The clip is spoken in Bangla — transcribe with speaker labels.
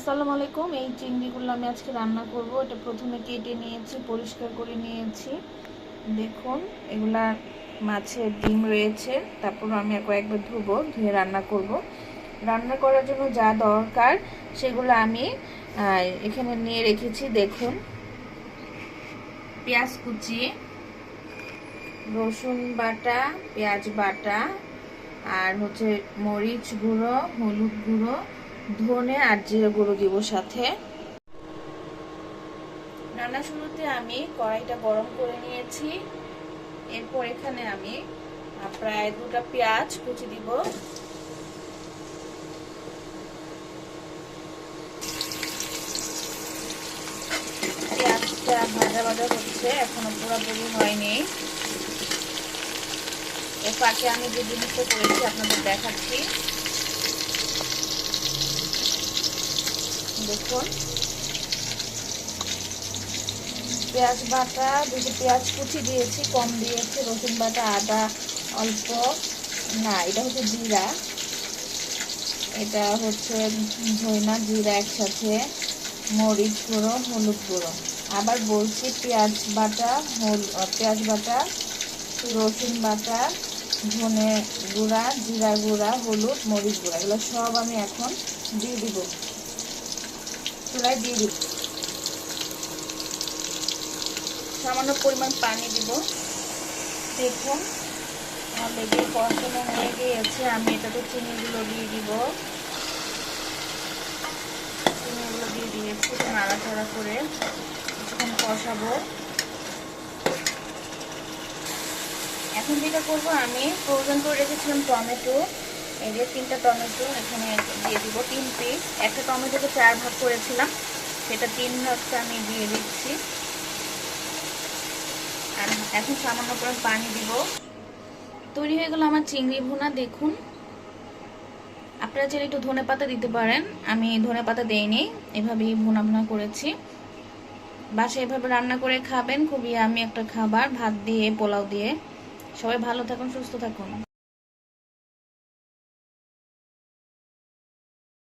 Speaker 1: আসসালামু আলাইকুম। এই চিংড়িগুলো আমি আজকে রান্না করব। এটা প্রথমে কেটে নিয়েছি, পরিষ্কার করে নিয়েছি। দেখুন, এগুলা মাছের ডিম রয়েছে। তারপর আমি কয়েকবার ধুবো, ধুয়ে রান্না করব। রান্না করার জন্য যা দরকার, সেগুলো আমি এখানে নিয়ে রেখেছি। দেখুন, পেঁয়াজ কুচি, রসুন বাটা, পেঁয়াজ বাটা, আর হচ্ছে মরিচ গুঁড়ো, হলুদ গুঁড়ো ধনে আর জিরে গুঁড়ো দিব সাথে। রান্না শুরুতে আমি কড়াইটা গরম করে নিয়েছি। এরপর এখানে আমি প্রায় দুটা পেঁয়াজ কুচি দিব। পেঁয়াজটা ভাজা ভাজা হচ্ছে, এখনও পুরোপুরি হয়নি। এর ফাঁকে আমি যে জিনিসটা করেছি আপনাদের দেখাচ্ছি। দেখুন। পেঁয়াজ বাটা, দুটো পেঁয়াজ কুচি দিয়েছি, কম দিয়েছি, রসুন বাটা, আদা, অল্প। না, এটা হচ্ছে জিরা। এটা হচ্ছে ধইনা, জিরা একসাথে, মরিচ গুঁড়ো, হলুদ গুঁড়ো। আবার বলছি পেঁয়াজ বাটা, হল পেঁয়াজ বাটা, রসুন বাটা, ধনে গুঁড়া, জিরা গুঁড়া, হলুদ, মরিচ গুঁড়া। এগুলো সব আমি এখন দিয়ে দিব। চুলায় দিয়ে দিব সামান্য পরিমাণ পানি দিব। দেখুন অলরেডি কষানো হয়ে গিয়েছে, আমি এটাতে চিনিগুলো দিয়ে দিব। চিনিগুলো দিয়ে দিয়েছি নাড়াচাড়া করে কিছুক্ষণ কষাবো। এখন যেটা করব, আমি ফ্রোজেন করে রেখেছিলাম টমেটো। এই যে তিনটা টমেটো এখানে দিয়ে দিব, তিন পিস একটা টমেটোকে চার ভাগ করেছিলাম, সেটা তিন ভাগটা আমি দিয়ে দিচ্ছি। আর এখন সামান্য করে পানি দিব। তৈরি হয়ে গেল আমার চিংড়ি ভুনা, দেখুন। আপনারা চাইলে একটু ধনে পাতা দিতে পারেন, আমি ধনে পাতা দেইনি, এভাবেই ভুনা ভুনা করেছি। বাসায় এভাবে রান্না করে খাবেন, খুবই আমি একটা খাবার, ভাত দিয়ে, পোলাও দিয়ে। সবাই ভালো থাকুন, সুস্থ থাকুন।